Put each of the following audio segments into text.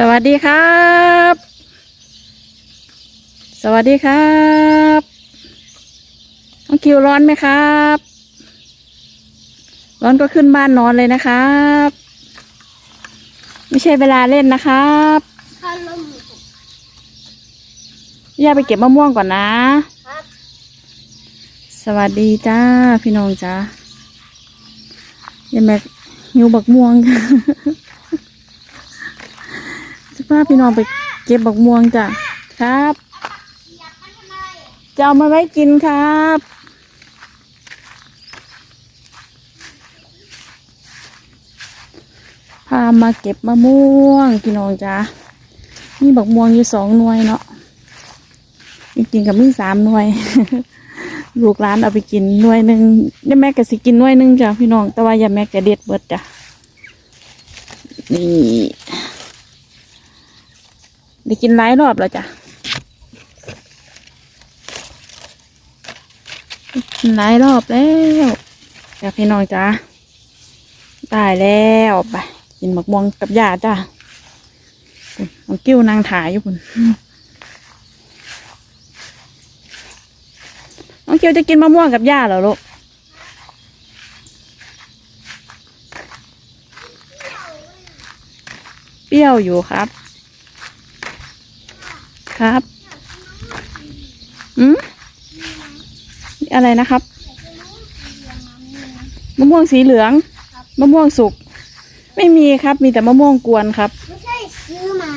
สวัสดีครับ สวัสดีครับน้องคิวร้อนไหมครับ ร้อนก็ขึ้นบ้านนอนเลยนะครับ ไม่ใช่เวลาเล่นนะครับถ้าลมย่าไปเก็บมะม่วงก่อนนะ สวัสดีจ้าพี่น้องจ้าย่าแม็กหิวบักม่วง พาพี่น้องไปเก็บบักม่วงจ้ะครับจะเอามาไว้กินครับพามาเก็บมะม่วงพี่น้องจ้ามีบักม่วงอยู่สองหน่วยเนาะจริงๆกับมีสามหน่วย ลูกร้านเอาไปกินหน่วยหนึ่งยาแม่ก็สิกินหน่วยหนึ่งจ้ะพี่น้องแต่ว่ายาแม่ก็เด็ดเบิดจ้ะนี่ ได้กินหลายรอบแล้วจ้ะหลายรอบแล้วจ้ะพี่น้องจ้าได้แล้วไปกินหมักม่วงกับยาจ้าน้องกิ้วนางถ่ายอยู่คุณน้องกิ้วจะกินมะม่วงกับยาเหรอลูก เปรี้ยวอยู่ครับ ครับอืมอะไรนะครับ มะม่วงสีเหลือง มะม่วงสุก ไม่มีครับ มีแต่มะม่วงกวนครับ ไม่ใช่ซื้อมา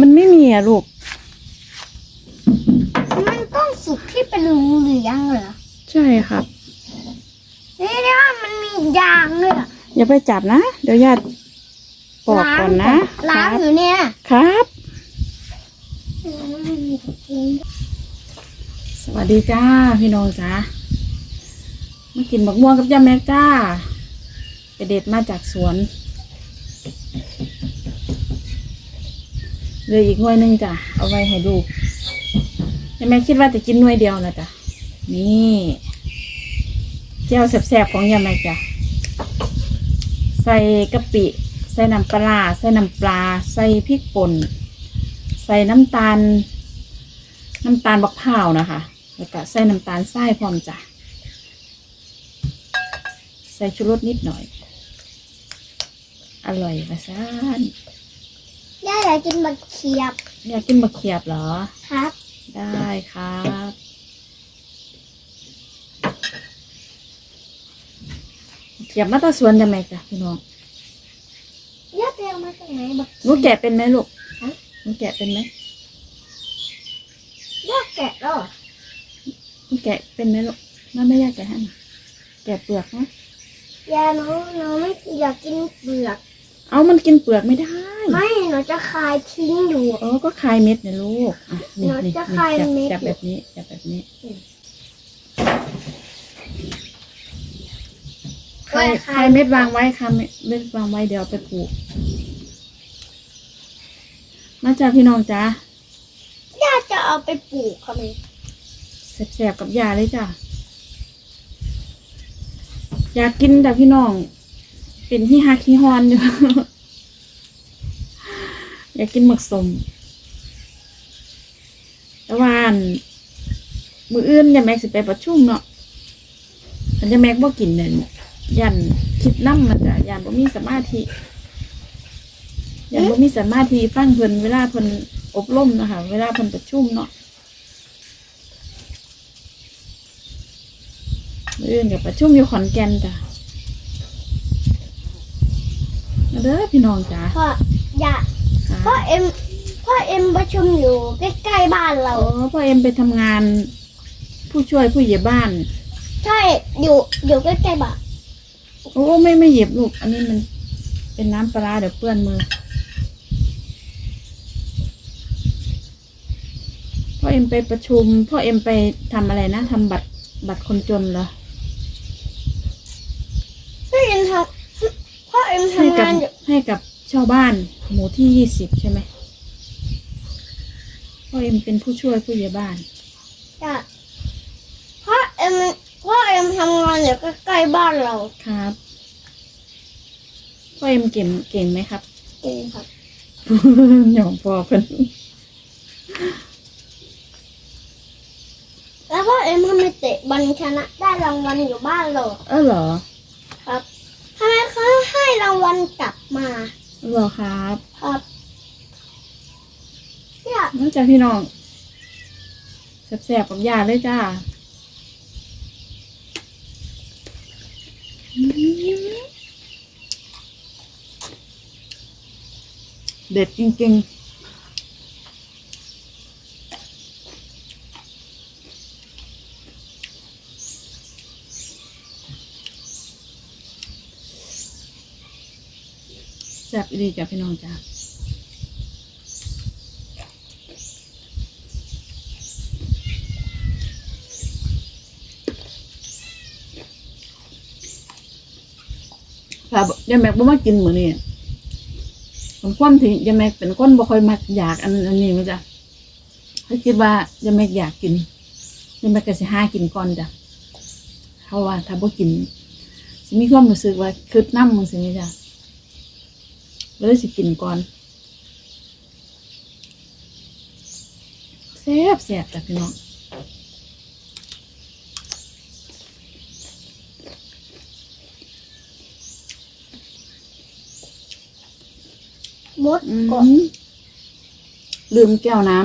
มันไม่มีอะลูก มันต้องสุกที่เป็นรูเหลืองเหรอ ใช่ครับนี่เนี่ยมันมียางเลยอะอย่าไปจับนะ เดี๋ยวญาติปอกก่อนนะ ล้างครับอยู่เนี่ย ครับอืมกิน สวัสดีจ้าพี่น้องจ้ามากินบักม่วงกับยาแม็กจ้า ไปเด็ดมาจากสวนเหลยอีกหน่วยหนึงจ้ะ เอาไว้ให้ลูกยาแม็กคิดว่าจะกินหน่วยเดียวนะจ้ะ นี่เจ้าแสบๆของยาแม็กจ้ะ ใส่กะปิ ใส่น้ำปลา ใส่น้ำปลา ใส่พริกป่น ใส่น้ำตาล น้ำตาลบักพร้าวนะคะ แล้วก็ใส่น้ำตาลทรายพร้อมจ้ะ ใส่ชูรสนิดหน่อย อร่อยประสานย่าอยากกินมะเขียบ อยากกินมะเขียบเหรอ ครับ ได้ครับเขียบมาตาสวนจะไหมจ้ะพี่น้องย่าไปเอามาจากไหนบักหนูแกะเป็นไหมลูก ฮะหนูแกะเป็นไหมย่าแกะแล้วเหรอหนูแกะเป็นไหมลูกน่าไม่ยากแกะให้หน่อยแกะเปลือกนะย่าหนูหนูไม่อยากกินเปลือก เอามันกินเปลือกไม่ได้ไม่หนูจะคายทิ้งอยู่เออก็คลายเม็ดนะลูกอะนี่หนูนี่จะนี่คลายจับเม็ดจับแบบนี้จับแบบนี้อืมคลายคลายเม็ดวางไว้ค่ะเม็ดเม็ดวางไว้เดี๋ยวเอาไปปลูกมา จากพี่น้องจ้าย่าจะเอาไปปลูกค่ะมันแสบๆกับยาเลยจ้ะอยากกินแต่พี่น้อง เป็นที่ฮักที่ฮอนอยู่ อยากกินหมึกสมแต่ว่าอั่นมืออื่นยาแม็กสิไปประชุมเนาะอันยาแม็กบ่กินเนี่ยยันคิดน้ำมันจ้ะยันบ่มีสมาธิ ยันบ่มีสมาธิฟังเพิ่นเวลาเพิ่นอบรมนะคะเวลาเพิ่นประชุมเนาะมื้ออื่นกับประชุมอยู่ขอนแก่นจ้ะมาเด้อพี่น้องจ้าพ่ออย่าพ่อเอ็มพ่อเอ็มประชุมอยู่ใกล้ๆบ้านเรา โอ้พ่อเอ็มไปทำงาน ผู้ช่วยผู้ใหญ่บ้าน ใช่อยู่อยู่ใกล้ๆบ้าน โอ้ไม่ไม่เหยียบลูก อันนี้มันเป็นน้ำปลาร้าเดี๋ยวเปื้อนมือ พ่อ เอ็มไปประชุม พ่อเอ็มไปทำอะไรนะทำบัตรบัตรคนจนเหรอ พ่อเอ็มทำพ่อเอ็มให้ทำกับงานอยู่ให้กับชาวบ้าน หมู่ที่ยี่สิบใช่ไหมพ่อเอ็มเป็นผู้ช่วยผู้ใหญ่บ้าน จ้ะพ่อเอ็มพ่อเอ็มทำงานอยู่ใกล้ๆบ้านเราครับ พ่อเอ็มเก่งเก่งไหมครับจริงครับ หยองพอเพิ่นแล้ว พ่อเอ็มทำไมเตะบอลชนะได้รางวัลอยู่บ้านเลยเออเหรอครับทำไมเขาให้รางวัลกลับมาเหรอครับครับเนี่ยน้องจ้าพี่น้องแสบๆกับยาเลยจ้าอืมเด็ดจริงๆ บอีดีจ้ะพี่น้องจ้าค่ะยายแม็กบ่มากินเหมือนี้ผมความที่ยายแม็กเป็นคนบ่ค่อยมักอยากอันอันนี้มั้จ้ะเขาคิดว่ายายแม็กอยากกินยายแม็กก็สิหากินก่อนจ้ะเพราะว่าถ้าบ่กินสิมีความรู้สึกว่าคืดน้ำมึงสิแม่จ้ะ เลยสิกินก่อนแซ่บแซ่บจ้ะพี่น้องมดอืกดมลืมแก้วน้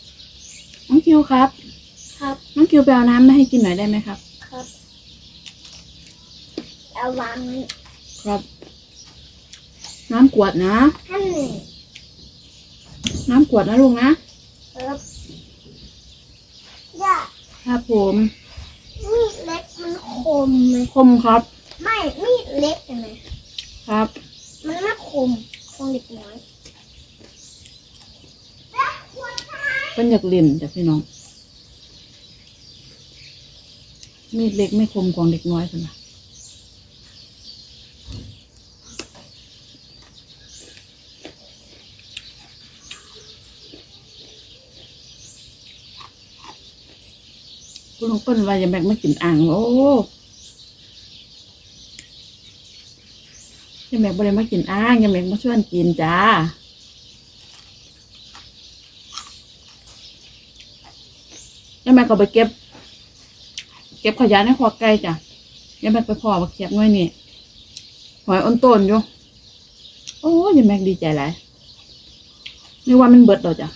ำน้องคิวครับ ครับ น้องคิวไปเอาน้ำมาให้กินหน่อยได้ไหมครับ ครับ เอาวางไว้ครับ น้ำกวดนะ ท่านหนึ่งน้ำกวดนะลุงนะครับอย่าครับผมมีดเล็กมันคมเลยคมครับไม่มีดเล็กเห็นไหมครับ มันไม่คมคงเด็กน้อยเป็นอยากเล่นจ้ะพี่น้อง มีดเล็กไม่คมกว่าเด็กน้อยคนนะ คุณลุงเปิ้ลว่าอย่าแบกไม่กินอ่างโอ้ยังแบกบ่ได้มากินอ่างอยังแบกมาชวนกินจ้ายังแม่ก็ไปเก็บ เก็บขยะในครัวไก่จ้ะยังแม่ไปพอมาเก็บไว้นี่หอยอ้นต้นอยู่ โอ้ยยังแม่ดีใจหลายนึกว่ามันเบิดแล้วจ้ะ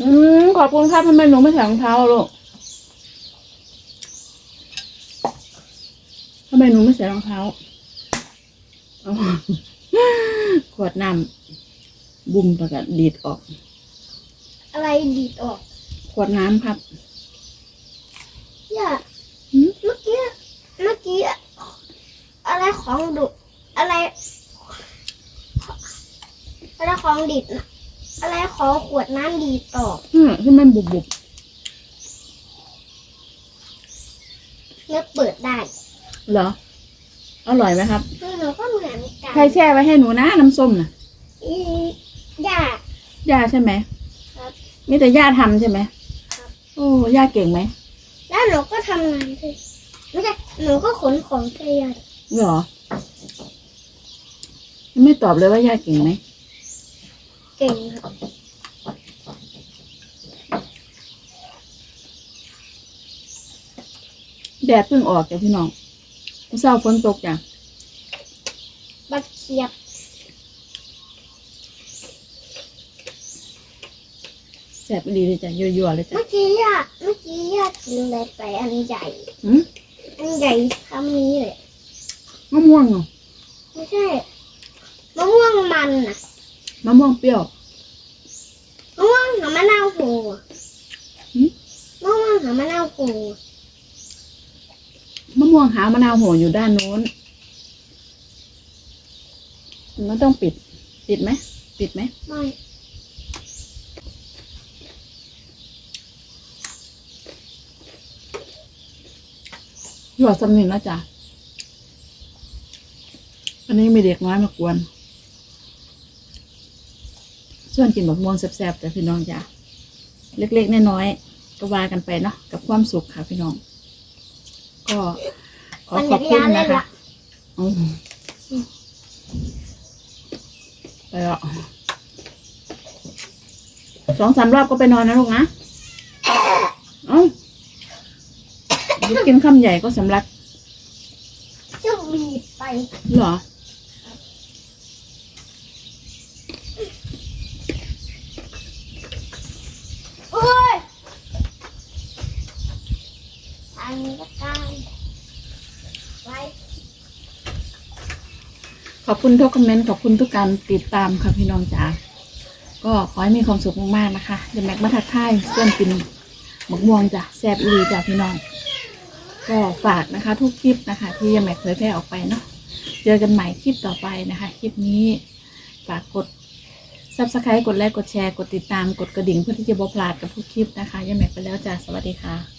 อืมขอบคุณครับทำไมหนูไม่ใส่รองเท้าอะลูกทำไมหนูไม่ใส่รองเท้าอ๋อขวดน้ำบุ้มประกาศดีดออก อะไรดีดออก ขวดน้ำครับอย่าหืมเมื่อกี้เมื่อกี้อะไรของดุอะไรอะไรของดิดนะ อะไรของขวดน้ำดีดออกอืมที่มันบุบบุบเนื้อเปิดได้ๆเหรอ อร่อยไหมครับ คือหนูก็เหมือนกันใครแช่ไว้ให้หนูนะน้ำส้มน่ะอีย่าย่าใช่ไหมครับมีแต่ย่าทำใช่ไหมครับ โอ้ย่าเก่งไหมแล้วหนูก็ทำงานด้วยไม่ใช่หนูก็ขนของเสียนเหรอยังไม่ตอบเลยว่าย่าเก่งไหม เก่งครับแดดเพิ่งออกจ้ะพี่น้องเมื่อเช้าฝนตกจ้ะบัดเขียบแสบดีเลยจ้ะยั่วๆเลยจ้ะเมื่อกี้ย่าเมื่อกี้ย่ากินอะไรไปอันใหญ่ หืมอันใหญ่คำนี้เลยมะม่วงเหรอไม่ใช่มะม่วงมันน่ะ มะม่วงเปรี้ยว มะม่วงหามะนาวโหหืมมะม่วงหามะนาวโหมะม่วงหามะนาวโหอยู่ด้านโน้นมันต้องปิด ปิดไหมปิดไหมไม่หยอดสำนึกแล้วจ้ะอันนี้มีเด็กน้อยมากวน ส่วนกินบักม่วงแซ่บๆแต่พี่น้องจ้ะเล็กๆน้อยๆก็ว่ากันไปเนาะกับความสุขค่ะพี่น้อง ก็ขอมันขอบคุณจักรยานเล่นะนคะละอืมไปอะสองสามรอบก็ไปนอนนะลูกนะเอ้าเดี๋ยวกินคำใหญ่ก็สำลักจะบีบไป เหรอ โอ้ยอันนี้ก็ได้ไว้ ขอบคุณทุกคอมเมนต์ขอบคุณทุกการติดตามค่ะพี่น้องจ๋าก็ขอให้มีความสุขมากๆนะคะเดี๋ยวแม็กมาทักทายเพื่อนกินหมกม่วงจ้ะแซบอีหลีจ้ะพี่น้อง ก็ฝากนะคะ ทุกคลิปนะคะ ที่ยังแม็กเผยแพร่ออกไปเนาะเจอกันใหม่คลิปต่อไปนะคะ คลิปนี้ฝากกด subscribe กดไลค์กดแชร์กดติดตามกดกระดิ่งเพื่อที่จะบพลาดกับทุกคลิปนะคะยังแม็กไปแล้วจ้ะสวัสดีค่ะ